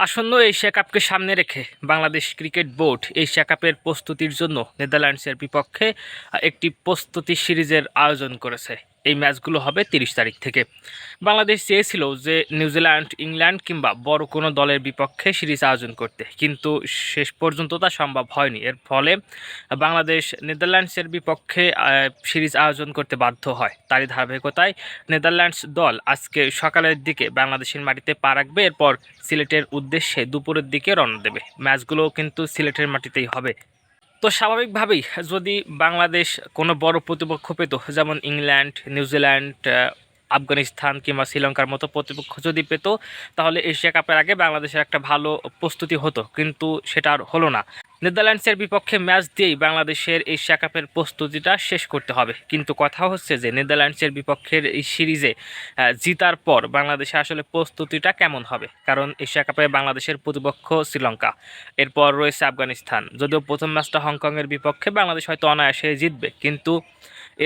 আসন্ন এশিয়া কাপকে সামনে রেখে বাংলাদেশ ক্রিকেট বোর্ড এশিয়া কাপের প্রস্তুতির জন্য নেদারল্যান্ডসের বিপক্ষে একটি প্রস্তুতি সিরিজের আয়োজন করেছে। এই ম্যাচগুলো হবে তিরিশ তারিখ থেকে। বাংলাদেশ চেয়েছিল যে নিউজিল্যান্ড, ইংল্যান্ড কিংবা বড় কোনো দলের বিপক্ষে সিরিজ আয়োজন করতে, কিন্তু শেষ পর্যন্ত তা সম্ভব হয়নি। এর ফলে বাংলাদেশ নেদারল্যান্ডসের বিপক্ষে সিরিজ আয়োজন করতে বাধ্য হয়। তারই ধারাবাহিকতায় নেদারল্যান্ডস দল আজকে সকালের দিকে বাংলাদেশের মাটিতে পা রাখবে। এরপর সিলেটের উদ্দেশ্যে দুপুরের দিকে রওনা দেবে। ম্যাচগুলো কিন্তু সিলেটের মাটিতেই হবে। তো স্বাভাবিকভাবেই যদি বাংলাদেশ কোনো বড় প্রতিপক্ষ পেত, যেমন ইংল্যান্ড, নিউজিল্যান্ড আফগানিস্তান কিংবা শ্রীলঙ্কার মতো প্রতিপক্ষ যদি পেত, তাহলে এশিয়া কাপের আগে বাংলাদেশের একটা ভালো প্রস্তুতি হতো, কিন্তু সেটা আর হলো না। নেদারল্যান্ডসের বিপক্ষে ম্যাচ দিয়েই বাংলাদেশের এশিয়া কাপের প্রস্তুতিটা শেষ করতে হবে। কিন্তু কথা হচ্ছে যে, নেদারল্যান্ডসের বিপক্ষের এই সিরিজে জিতার পর বাংলাদেশে আসলে প্রস্তুতিটা কেমন হবে? কারণ এশিয়া কাপে বাংলাদেশের প্রতিপক্ষ শ্রীলঙ্কা। এরপর রয়েছে আফগানিস্তান। যদিও প্রথম ম্যাচটা হংকংয়ের বিপক্ষে বাংলাদেশ হয়তো অনায়াসে জিতবে, কিন্তু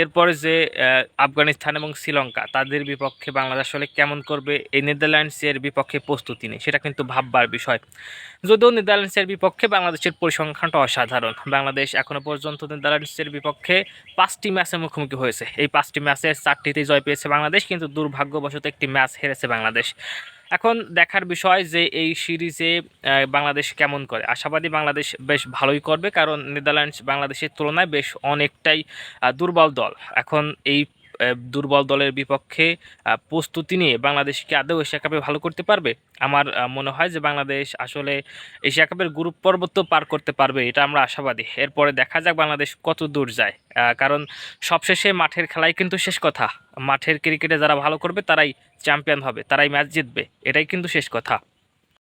এরপরে যে আফগানিস্তান এবং শ্রীলঙ্কা, তাদের বিপক্ষে বাংলাদেশ আসলে কেমন করবে? এই নেদারল্যান্ডসের বিপক্ষে প্রস্তুতি নেই সেটা কিন্তু ভাববার বিষয়। যদিও নেদারল্যান্ডসের বিপক্ষে বাংলাদেশের পরিসংখ্যানটা অসাধারণ। বাংলাদেশ এখনও পর্যন্ত নেদারল্যান্ডসের বিপক্ষে পাঁচটি ম্যাচের মুখোমুখি হয়েছে। এই পাঁচটি ম্যাচের চারটিতেই জয় পেয়েছে বাংলাদেশ, কিন্তু দুর্ভাগ্যবশত একটি ম্যাচ হেরেছে বাংলাদেশ। এখন দেখার বিষয় যে এই সিরিজে বাংলাদেশ কেমন করে? আশাবাদী বাংলাদেশ বেশ ভালোই করবে, কারণ নেদারল্যান্ডস বাংলাদেশের তুলনায় বেশ অনেকটাই দুর্বল দল। এখন এই দুর্বল দলের বিপক্ষে প্রস্তুতি নিয়ে বাংলাদেশ কি আদৌ এশিয়া কাপে ভালো করতে পারবে? আমার মনে হয় যে বাংলাদেশ আসলে এশিয়া কাপের গ্রুপ পর্ব তো পার করতে পারবে, এটা আমরা আশাবাদী। এরপরে দেখা যাক বাংলাদেশ কত দূর যায়। কারণ সবশেষে মাঠের খেলাই কিন্তু শেষ কথা। মাঠের ক্রিকেটে যারা ভালো করবে, তারাই চ্যাম্পিয়ন হবে, তারাই ম্যাচ জিতবে, এটাই কিন্তু শেষ কথা।